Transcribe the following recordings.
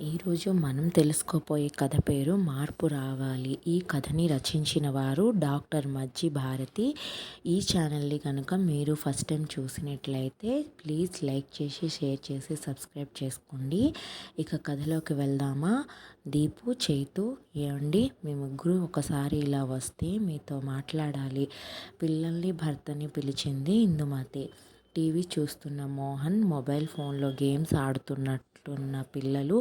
ఈరోజు మనం తెలుసుకోపోయే కథ పేరు మార్పు రావాలి. ఈ కథని రచించిన వారు డాక్టర్ మజ్జి భారతి. ఈ ఛానల్ని కనుక మీరు ఫస్ట్ టైం చూసినట్లయితే ప్లీజ్ లైక్ చేసి షేర్ చేసి సబ్స్క్రైబ్ చేసుకోండి. ఇక కథలోకి వెళ్దామా? దీపు చైతు ఏమండి మీ ముగ్గురు ఒకసారి ఇలా వస్తే మీతో మాట్లాడాలి. పిల్లల్ని భర్తని పిలిచింది ఇందుమతి. టీవీ చూస్తున్న మోహన్ మొబైల్ ఫోన్లో గేమ్స్ ఆడుతున్నట్టున్న పిల్లలు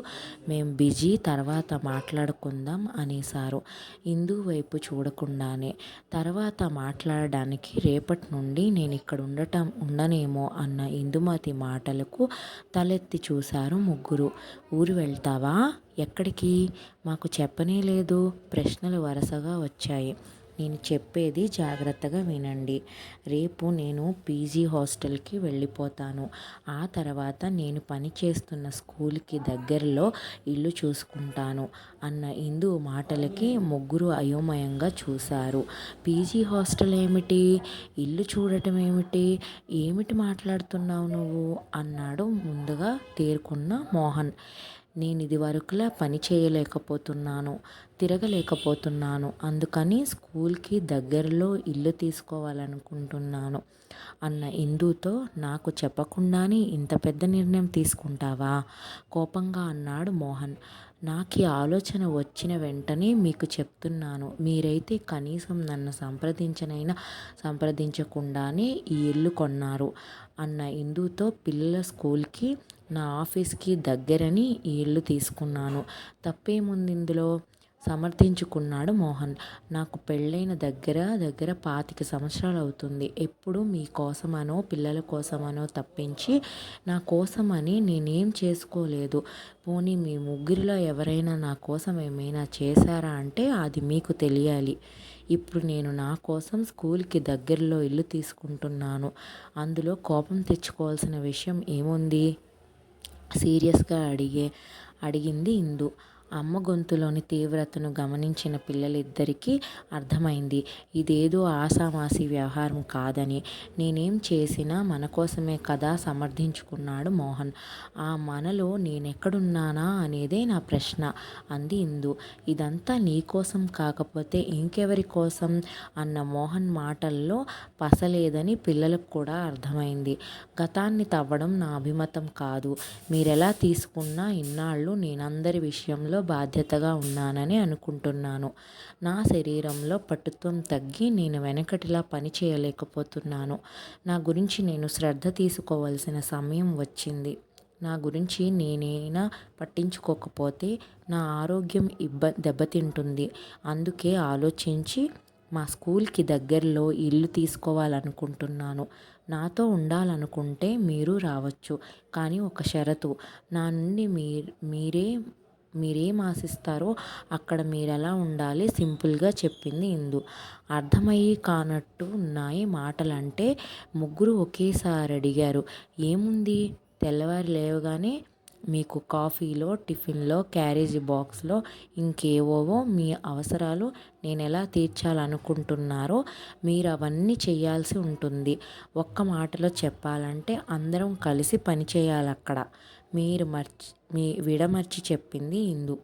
మేం బిజీ తర్వాత మాట్లాడుకుందాం అనేసారు ఇందు వైపు చూడకుండానే తర్వాత మాట్లాడడానికి రేపటి నుండి నేను ఇక్కడ ఉండటం ఉండనేమో అన్న ఇందుమతి మాటలకు తలెత్తి చూశారు ముగ్గురు. ఊరు వెళ్తావా? ఎక్కడికి? మాకు చెప్పనే లేదు. ప్రశ్నలు వరుసగా వచ్చాయి. నేను చెప్పేది జాగ్రత్తగా వినండి. రేపు నేను పీజీ హాస్టల్కి వెళ్ళిపోతాను. ఆ తర్వాత నేను పనిచేస్తున్న స్కూల్కి దగ్గరలో ఇల్లు చూసుకుంటాను అన్న ఇందు మాటలకి ముగ్గురు అయోమయంగా చూశారు. పీజీ హాస్టల్ ఏమిటి? ఇల్లు చూడటం ఏమిటి? ఏమిటి మాట్లాడుతున్నావు నువ్వు? అన్నాడు ముందుగా తేరుకున్న మోహన్. నేను ఇది వరకులా పని చేయలేకపోతున్నాను తిరగలేకపోతున్నాను. అందుకని స్కూల్కి దగ్గరలో ఇల్లు తీసుకోవాలనుకుంటున్నాను. అన్న ఇందుతో నాకు చెప్పకుండానే ఇంత పెద్ద నిర్ణయం తీసుకుంటావా? కోపంగా అన్నాడు మోహన్. నాకు ఈ ఆలోచన వచ్చిన వెంటనే మీకు చెప్తున్నాను. మీరైతే కనీసం నన్ను సంప్రదించనైనా సంప్రదించకుండానే ఈ ఇల్లు కొన్నారు అన్న ఇందుతో పిల్లల స్కూల్కి నా ఆఫీస్కి దగ్గరని ఈ ఇల్లు తీసుకున్నాను. తప్పేముంది ఇందులో? సమర్థించుకున్నాడు మోహన్. నాకు పెళ్ళైన దగ్గర దగ్గర పాతిక సంవత్సరాలు అవుతుంది ఎప్పుడు మీ కోసమనో పిల్లల కోసమనో తప్పించి నా కోసమని నేనేం చేసుకోలేదు. పోనీ మీ ముగ్గురిలో ఎవరైనా నా కోసం ఏమైనా చేశారా అంటే అది మీకు తెలియాలి. ఇప్పుడు నేను నా కోసం స్కూల్కి దగ్గరలో ఇల్లు తీసుకుంటున్నాను. అందులో కోపం తెచ్చుకోవాల్సిన విషయం ఏముంది? సీరియస్గా అడిగే అడిగింది ఇందు. అమ్మ గొంతులోని తీవ్రతను గమనించిన పిల్లలిద్దరికీ అర్థమైంది. ఇదేదో ఆసామాసి వ్యవహారం కాదని. నేనేం చేసినా మన కోసమే కదా సమర్థించుకున్నాడు మోహన్. ఆ మనలో నేనెక్కడున్నానా అనేదే నా ప్రశ్న అంది ఇందు. ఇదంతా నీకోసం కాకపోతే ఇంకెవరి కోసం అన్న మోహన్ మాటల్లో పసలేదని పిల్లలకు కూడా అర్థమైంది. గతాన్ని తవ్వడం నా అభిమతం కాదు. మీరెలా తీసుకున్నా ఇన్నాళ్ళు నేనందరి విషయంలో బాధ్యతగా ఉన్నానని అనుకుంటున్నాను. నా శరీరంలో పటుత్వం తగ్గి నేను వెనకటిలా పని చేయలేకపోతున్నాను. నా గురించి నేను శ్రద్ధ తీసుకోవాల్సిన సమయం వచ్చింది. నా గురించి నేనైనా పట్టించుకోకపోతే నా ఆరోగ్యం ఇబ్బ దెబ్బతింటుంది. అందుకే ఆలోచించి మా స్కూల్కి దగ్గరలో ఇల్లు తీసుకోవాలనుకుంటున్నాను. నాతో ఉండాలనుకుంటే మీరు రావచ్చు. కానీ ఒక షరతు. నా నుండి మీ మీరే మీరేం ఆశిస్తారో అక్కడ మీరు ఎలా ఉండాలి సింపుల్గా చెప్పింది ఇందు. అర్థమయ్యి కానట్టు ఉన్నాయి మాటలంటే ముగ్గురు ఒకేసారి అడిగారు ఏముంది? తెల్లవారి లేవగానే మీకు కాఫీలో టిఫిన్లో క్యారేజీ బాక్స్లో ఇంకేవోవో మీ అవసరాలు నేను ఎలా తీర్చాలనుకుంటున్నారో మీరు అవన్నీ చేయాల్సి ఉంటుంది. ఒక్క మాటలో చెప్పాలంటే అందరం కలిసి పని చేయాలి అక్కడ మీరు మర్చి మీ విడమర్చి చెప్పింది ఇందు.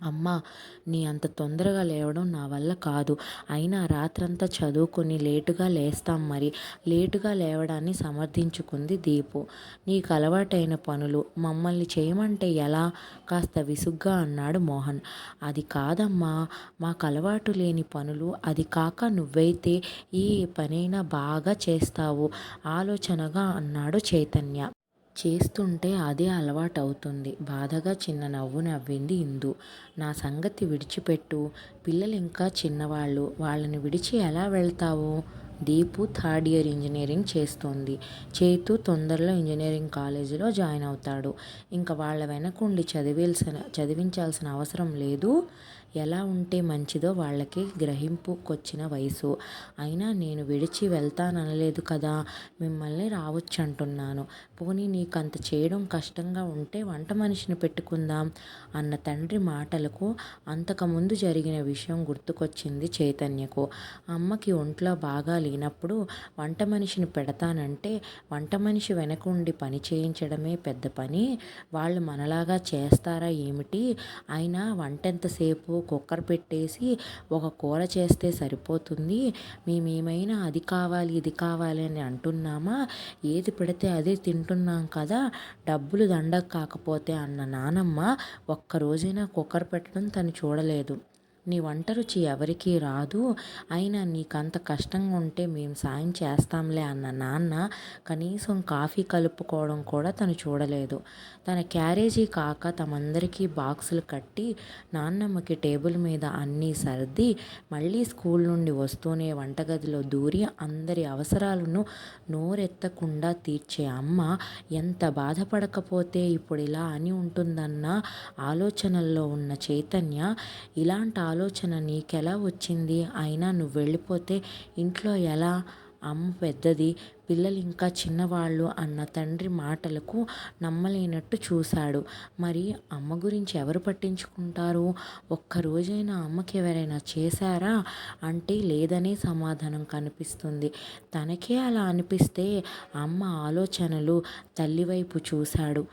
అమ్మ నీ అంత తొందరగా లేవడం నా వల్ల కాదు. అయినా రాత్రంతా చదువుకొని లేటుగా లేస్తాం మరి. లేటుగా లేవడాన్ని సమర్థించుకుంది దీపు. నీకు అలవాటైన పనులు మమ్మల్ని చేయమంటే ఎలా? కాస్త విసుగ్గా అన్నాడు మోహన్. అది కాదమ్మా మాకు అలవాటు లేని పనులు. అది కాక నువ్వైతే ఈ పనైనా బాగా చేస్తావు ఆలోచనగా అన్నాడు చైతన్య. చేస్తుంటే అదే అలవాటు అవుతుంది బాధగా చిన్న నవ్వు నవ్వింది ఇందు. నా సంగతి విడిచిపెట్టు. పిల్లలు ఇంకా చిన్నవాళ్ళు. వాళ్ళని విడిచి ఎలా వెళ్తావు? దీపు థర్డ్ ఇయర్ ఇంజనీరింగ్ చేస్తోంది. చేతు తొందరలో ఇంజనీరింగ్ కాలేజీలో జాయిన్ అవుతాడు. ఇంకా వాళ్ళ వెనకుండి చదివేల్సిన చదివించాల్సిన అవసరం లేదు. ఎలా ఉంటే మంచిదో వాళ్ళకి గ్రహింపుకొచ్చిన వయసు. అయినా నేను విడిచి వెళ్తాననలేదు కదా మిమ్మల్ని రావచ్చు అంటున్నాను పోనీ నీకు అంత చేయడం కష్టంగా ఉంటే వంట మనిషిని పెట్టుకుందాం అన్న తండ్రి మాటలకు అంతకుముందు జరిగిన విషయం గుర్తుకొచ్చింది చైతన్యకు. అమ్మకి ఒంట్లో బాగా లేనప్పుడు వంట మనిషిని పెడతానంటే వంట మనిషి వెనక ఉండి పని చేయించడమే పెద్ద పని. వాళ్ళు మనలాగా చేస్తారా ఏమిటి? అయినా వంట ఎంతసేపు కుక్కర్ పెట్టేసి ఒక కూర చేస్తే సరిపోతుంది. మేమేమైనా అది కావాలి ఇది కావాలి అని అంటున్నామా? ఏది పెడితే అదే తింటున్నాం కదా. డబ్బులు దండగ కాకపోతే అన్న నానమ్మ ఒక్క రోజైనా కుక్కర్ పెట్టడం తను చూడలేదు. నీ వంట రుచి ఎవరికీ రాదు. అయినా నీకంత కష్టంగా ఉంటే మేము సాయం చేస్తాంలే అన్న నాన్న కనీసం కాఫీ కలుపుకోవడం కూడా తను చూడలేదు. తన క్యారేజీ కాక తమందరికీ బాక్సులు కట్టి నాన్నమ్మకి టేబుల్ మీద అన్నీ సర్ది మళ్ళీ స్కూల్ నుండి వస్తూనే వంటగదిలో దూరి అందరి అవసరాలను నోరెత్తకుండా తీర్చే అమ్మ ఎంత బాధపడకపోతే ఇప్పుడు ఇలా అని ఉంటుందన్న ఆలోచనల్లో ఉన్న చైతన్య ఇలాంటి ఆలోచన నీకెలా వచ్చింది? అయినా నువ్వు వెళ్ళిపోతే ఇంట్లో ఎలా? అమ్మ పెద్దది పిల్లలు ఇంకా చిన్నవాళ్ళు అన్న తండ్రి మాటలకు నమ్మలేనట్టు చూశాడు. మరి అమ్మ గురించి ఎవరు పట్టించుకుంటారు? ఒక్కరోజైనా అమ్మకి ఎవరైనా చేశారా? అంటే లేదనే సమాధానం కనిపిస్తుంది. తనకే అలా అనిపిస్తే అమ్మ ఆలోచనలు తల్లివైపు చూశాడు.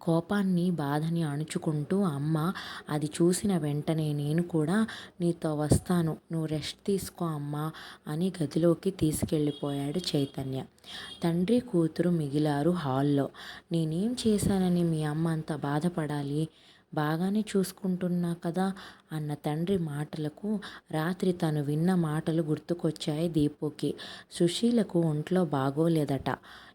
కోపాన్ని బాధని అణుచుకుంటూ అమ్మ అది చూసిన వెంటనే నేను కూడా నీతో వస్తాను. నువ్వు రెస్ట్ తీసుకో అమ్మా అని గదిలోకి తీసుకెళ్ళిపోయాడు చైతన్య. తండ్రి కూతురు మిగిలారు హాల్లో. నేనేం చేశానని మీ అమ్మ అంత బాధపడాలి? బాగానే చూసుకుంటున్నా కదా అన్న తండ్రి మాటలకు రాత్రి తను విన్న మాటలు గుర్తుకొచ్చాయి దీపుకి. సుశీలకు ఒంట్లో బాగోలేదట.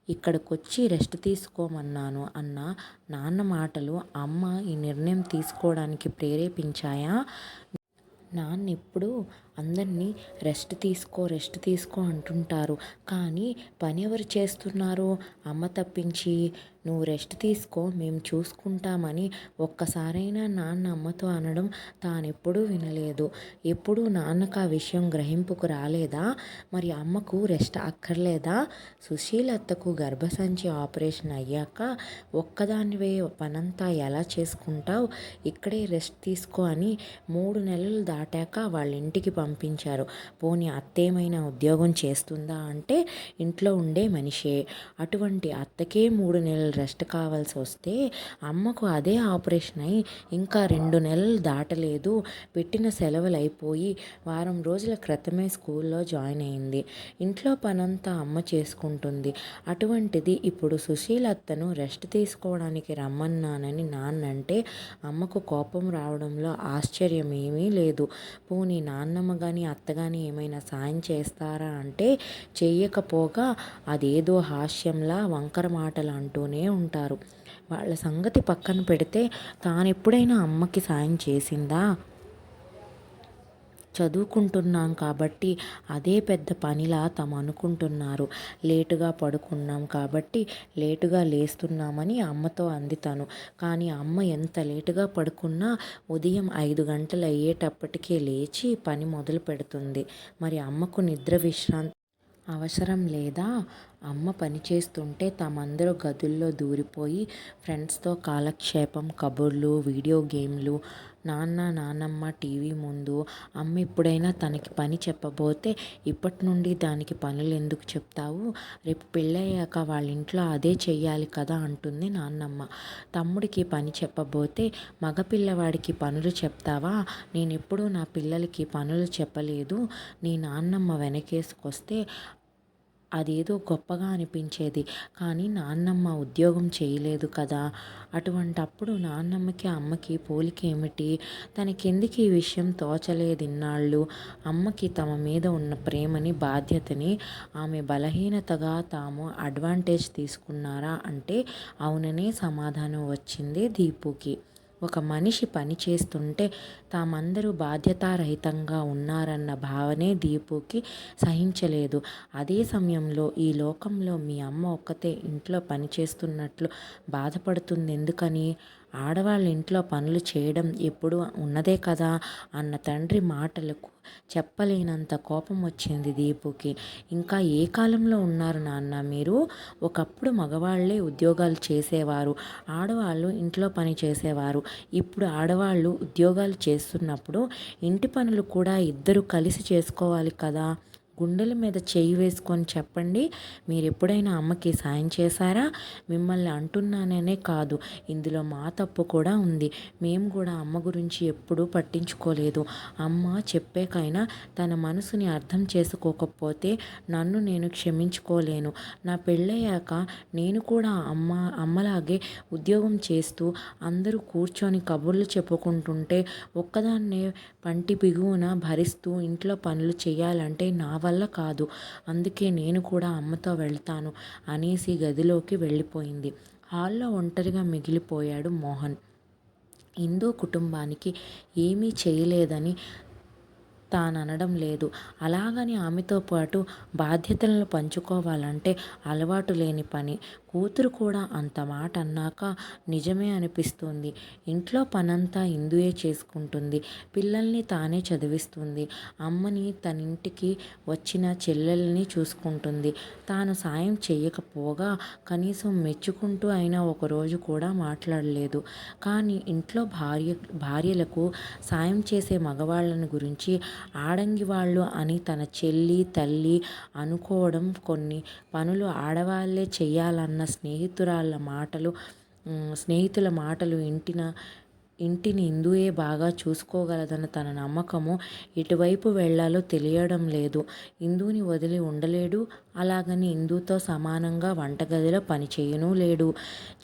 ఇక్కడికొచ్చి రెస్ట్ తీసుకోమన్నాను అన్న. నాన్న మాటలు అమ్మ ఈ నిర్ణయం తీసుకోవడానికి ప్రేరేపించాయా? నాన్న ఎప్పుడు అందరినీ రెస్ట్ తీసుకో రెస్ట్ తీసుకో అంటుంటారు. కానీ పని ఎవరు చేస్తున్నారు? అమ్మ తప్పించి నువ్వు రెస్ట్ తీసుకో మేము చూసుకుంటామని ఒక్కసారైనా నాన్న అమ్మతో అనడం తానెప్పుడూ వినలేదు. ఎప్పుడూ నాన్నకు ఆ విషయం గ్రహింపుకు రాలేదా? మరి అమ్మకు రెస్ట్ అక్కర్లేదా? సుశీలత్తకు గర్భసంచి ఆపరేషన్ అయ్యాక ఒక్కదానివే పనంతా ఎలా చేసుకుంటావు? ఇక్కడే రెస్ట్ తీసుకో అని మూడు నెలలు దాటాక వాళ్ళ ఇంటికి పంపించారు. పోనీ అత్తేమైనా ఉద్యోగం చేస్తుందా అంటే ఇంట్లో ఉండే మనిషే. అటువంటి అత్తకే మూడు నెలలు రెస్ట్ కావాల్సి వస్తే అమ్మకు అదే ఆపరేషన్ అయి ఇంకా రెండు నెలలు దాటలేదు. పెట్టిన సెలవులు అయిపోయి వారం రోజుల క్రితమే స్కూల్లో జాయిన్ అయింది. ఇంట్లో పనంతా అమ్మ చేసుకుంటుంది. అటువంటిది ఇప్పుడు సుశీలత్తను రెస్ట్ తీసుకోవడానికి రమ్మన్నానని నాన్నంటే అమ్మకు కోపం రావడంలో ఆశ్చర్యం ఏమీ లేదు. పోనీ నాన్నమ్మ కానీ అత్త కానీ ఏమైనా సాయం చేస్తారా అంటే చెయ్యకపోగా అదేదో హాస్యంలా వంకర మాటలు అంటూనే ఉంటారు. వాళ్ళ సంగతి పక్కన పెడితే తాను ఎప్పుడైనా అమ్మకి సాయం చేసిందా? చదువుకుంటున్నాం కాబట్టి అదే పెద్ద పనిలా తమ అనుకుంటున్నారు. లేటుగా పడుకున్నాం కాబట్టి లేటుగా లేస్తున్నామని అమ్మతో అంది తను కానీ అమ్మ ఎంత లేటుగా పడుకున్నా ఉదయం ఐదు గంటలు అయ్యేటప్పటికే లేచి పని మొదలు పెడుతుంది మరి అమ్మకు నిద్ర విశ్రాంతి అవసరం లేదా? అమ్మ పనిచేస్తుంటే తమందరూ గదుల్లో దూరిపోయి ఫ్రెండ్స్తో కాలక్షేపం కబుర్లు వీడియో గేమ్లు నాన్న నాన్నమ్మ టీవీ ముందు అమ్మ ఎప్పుడైనా తనకి పని చెప్పబోతే ఇప్పటి నుండి దానికి పనులు ఎందుకు చెప్తావు? రేపు పెళ్ళయ్యాక వాళ్ళ ఇంట్లో అదే చెయ్యాలి కదా అంటుంది నాన్నమ్మ. తమ్ముడికి పని చెప్పబోతే మగపిల్లవాడికి పనులు చెప్తావా? నేను ఎప్పుడూ నా పిల్లలకి పనులు చెప్పలేదు. నీ నాన్నమ్మ వెనకేసుకొస్తే అదేదో గొప్పగా అనిపించేది. కానీ నాన్నమ్మ ఉద్యోగం చేయలేదు కదా. అటువంటప్పుడు నాన్నమ్మకి అమ్మకి పోలిక ఏమిటి? తనకెందుకు ఈ విషయం తోచలేదిన్నాళ్ళు? అమ్మకి తమ మీద ఉన్న ప్రేమని బాధ్యతని ఆమె బలహీనతగా తాము అడ్వాంటేజ్ తీసుకున్నారా అంటే అవుననే సమాధానం వచ్చింది దీపుకి. ఒక మనిషి పని చేస్తుంటే తామందరూ బాధ్యతారహితంగా ఉన్నారన్న భావనే దీపుకి సహించలేదు. అదే సమయంలో ఈ లోకంలో మీ అమ్మ ఒక్కతే ఇంట్లో పని చేస్తున్నట్లు బాధపడుతుంది ఎందుకని ఆడవాళ్ళ ఇంట్లో పనులు చేయడం ఎప్పుడు ఉన్నదే కదా అన్న తండ్రి మాటలకు చెప్పలేనంత కోపం వచ్చింది దీపుకి. ఇంకా ఏ కాలంలో ఉన్నారు నాన్న మీరు? ఒకప్పుడు మగవాళ్ళే ఉద్యోగాలు చేసేవారు ఆడవాళ్ళు ఇంట్లో పని చేసేవారు. ఇప్పుడు ఆడవాళ్ళు ఉద్యోగాలు చేస్తున్నప్పుడు ఇంటి పనులు కూడా ఇద్దరు కలిసి చేసుకోవాలి కదా. గుండెల మీద చేయి వేసుకొని చెప్పండి. మీరు ఎప్పుడైనా అమ్మకి సాయం చేశారా? మిమ్మల్ని అంటున్నాననే కాదు. ఇందులో మా తప్పు కూడా ఉంది. మేము కూడా అమ్మ గురించి ఎప్పుడూ పట్టించుకోలేదు. అమ్మ చెప్పేకైనా తన మనసుని అర్థం చేసుకోకపోతే నన్ను నేను క్షమించుకోలేను. నా పెళ్ళయ్యాక నేను కూడా అమ్మ అమ్మలాగే ఉద్యోగం చేస్తూ అందరూ కూర్చొని కబుర్లు చెప్పుకుంటుంటే ఒక్కదాన్నే పంటి బిగువున భరిస్తూ ఇంట్లో పనులు చేయాలంటే నా వల్ల కాదు. అందుకే నేను కూడా అమ్మతో వెళ్తాను అనేసి గదిలోకి వెళ్ళిపోయింది. హాల్లో ఒంటరిగా మిగిలిపోయాడు మోహన్. హిందూ కుటుంబానికి ఏమీ చేయలేదని తాననడం లేదు. అలాగని ఆమెతో పాటు బాధ్యతలను పంచుకోవాలంటే అలవాటు లేని పని. కూతురు కూడా అంత మాట అన్నాక నిజమే అనిపిస్తుంది. ఇంట్లో పనంతా ఇందుయే చేసుకుంటుంది. పిల్లల్ని తానే చదివిస్తుంది. అమ్మని తన ఇంటికి వచ్చిన చెల్లెల్ని చూసుకుంటుంది. తాను సాయం చేయకపోగా కనీసం మెచ్చుకుంటూ అయినా ఒకరోజు కూడా మాట్లాడలేదు. కానీ ఇంట్లో భార్య భార్యలకు సాయం చేసే మగవాళ్ళని గురించి ఆడంగి వాళ్ళు అని తన చెల్లి తల్లి అనుకోవడం కొన్ని పనులు ఆడవాళ్ళే చేయాలన్న స్నేహితురాళ్ళ మాటలు స్నేహితుల మాటలు ఇంటిన ఇంటిని ఇందుయే బాగా చూసుకోగలదన్న తన నమ్మకము ఎటువైపు వెళ్ళాలో తెలియడం లేదు. ఇందుని వదిలి ఉండలేడు. అలాగని ఇందుతో సమానంగా వంటగదిలో పనిచేయను లేడు.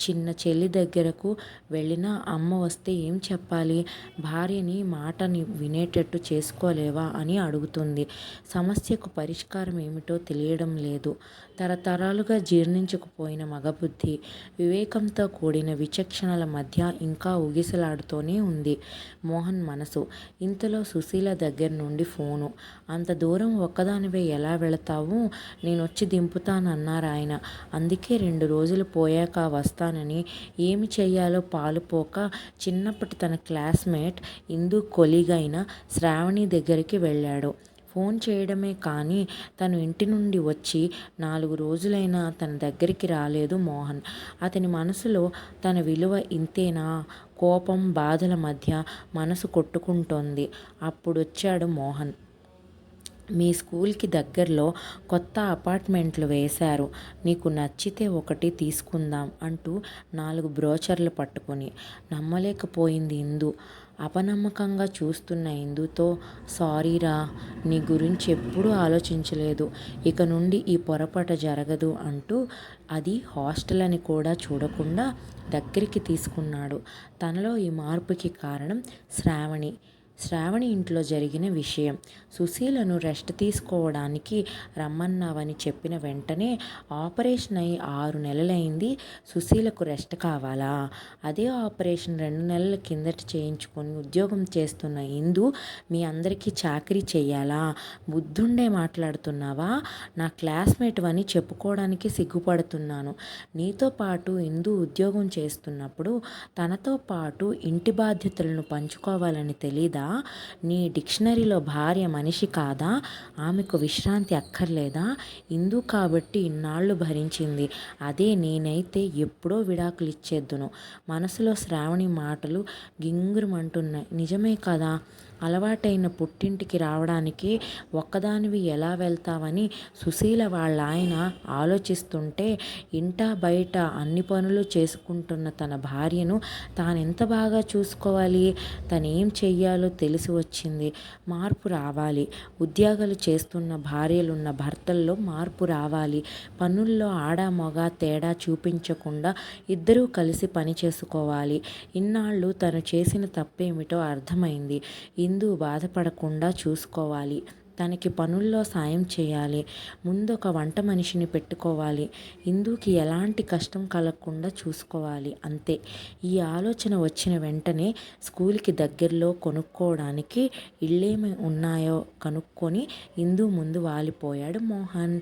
చిన్న చెల్లి దగ్గరకు వెళ్ళినా అమ్మ వస్తే ఏం చెప్పాలి? భార్యని మాటని వినేటట్టు చేసుకోలేవా అని అడుగుతుంది. సమస్యకు పరిష్కారం ఏమిటో తెలియడం లేదు. తరతరాలుగా జీర్ణించుకుపోయిన మగబుద్ధి వివేకంతో కూడిన విచక్షణల మధ్య ఇంకా ఊగిసలాడుతూనే ఉంది మోహన్ మనసు. ఇంతలో సుశీల దగ్గర నుండి ఫోను. అంత దూరం ఒక్కదానివే ఎలా వెళతావు? నేను వచ్చి దింపుతానన్నారు ఆయన అందుకే రెండు రోజులు పోయాక వస్తానని ఏమి చెయ్యాలో పాలుపోక చిన్నప్పటి తన క్లాస్మేట్ ఇందు కొలిగైన శ్రావణి దగ్గరికి వెళ్ళాడు. ఫోన్ చేయడమే కానీ తను ఇంటి నుండి వచ్చి నాలుగు రోజులైనా తన దగ్గరికి రాలేదు మోహన్. అతని మనసులో తన విలువ ఇంతేనా? కోపం బాధల మధ్య మనసు కొట్టుకుంటోంది. అప్పుడు వచ్చాడు మోహన్. మీ స్కూల్కి దగ్గరలో కొత్త అపార్ట్మెంట్లు వేశారు. నీకు నచ్చితే ఒకటి తీసుకుందాం అంటూ నాలుగు బ్రోచర్లు పట్టుకొని. నమ్మలేకపోయింది ఇందు. అపనమ్మకంగా చూస్తున్న ఇందుతో సారీరా నీ గురించి ఎప్పుడూ ఆలోచించలేదు. ఇక నుండి ఈ పొరపాటు జరగదు అంటూ అది హాస్టల్ అని కూడా చూడకుండా దగ్గరికి తీసుకున్నాడు. తనలో ఈ మార్పుకి కారణం శ్రావణి. శ్రావణి ఇంట్లో జరిగిన విషయం. సుశీలను రెస్ట్ తీసుకోవడానికి రమ్మన్నావని చెప్పిన వెంటనే ఆపరేషన్ అయి ఆరు నెలలైంది. సుశీలకు రెస్ట్ కావాలా? అదే ఆపరేషన్ రెండు నెలల కిందట చేయించుకొని ఉద్యోగం చేస్తున్న ఇందు మీ అందరికీ చాకరీ చేయాలా బుద్ధుండే మాట్లాడుతున్నావా? నా క్లాస్మేట్ అని చెప్పుకోవడానికి సిగ్గుపడుతున్నాను. నీతో పాటు ఇందు ఉద్యోగం చేస్తున్నప్పుడు తనతో పాటు ఇంటి బాధ్యతలను పంచుకోవాలని తెలీదా? నీ డిక్షనరీలో భార్య మనిషి కాదా? ఆమెకు విశ్రాంతి అక్కర్లేదా? ఇందు కాబట్టి ఇన్నాళ్ళు భరించింది. అదే నేనైతే ఎప్పుడో విడాకులు ఇచ్చేద్దును మనసులో శ్రావణి మాటలు గింగురుమంటున్నాయి. నిజమే కదా? అలవాటైన పుట్టింటికి రావడానికి ఒక్కదానివి ఎలా వెళ్తావని సుశీల వాళ్ళ ఆయన ఆలోచిస్తుంటే ఇంటా బయట అన్ని పనులు చేసుకుంటున్న తన భార్యను తానెంత బాగా చూసుకోవాలి? తనేం చెయ్యాలో తెలిసి వచ్చింది. మార్పు రావాలి. ఉద్యోగాలు చేస్తున్న భార్యలున్న భర్తల్లో మార్పు రావాలి. పనుల్లో ఆడ మగ తేడా చూపించకుండా ఇద్దరూ కలిసి పని చేసుకోవాలి. ఇన్నాళ్ళు తను చేసిన తప్పేమిటో అర్థమైంది. హిందూ బాధపడకుండా చూసుకోవాలి. తనకి పనుల్లో సాయం చేయాలి. ముందు ఒక వంట మనిషిని పెట్టుకోవాలి. ఇందుకి ఎలాంటి కష్టం కలగకుండా చూసుకోవాలి. అంతే. ఈ ఆలోచన వచ్చిన వెంటనే స్కూల్కి దగ్గరలో కొనుక్కోవడానికి ఇళ్ళేమి ఉన్నాయో కనుక్కొని ఇందు ముందు వాలిపోయాడు మోహన్.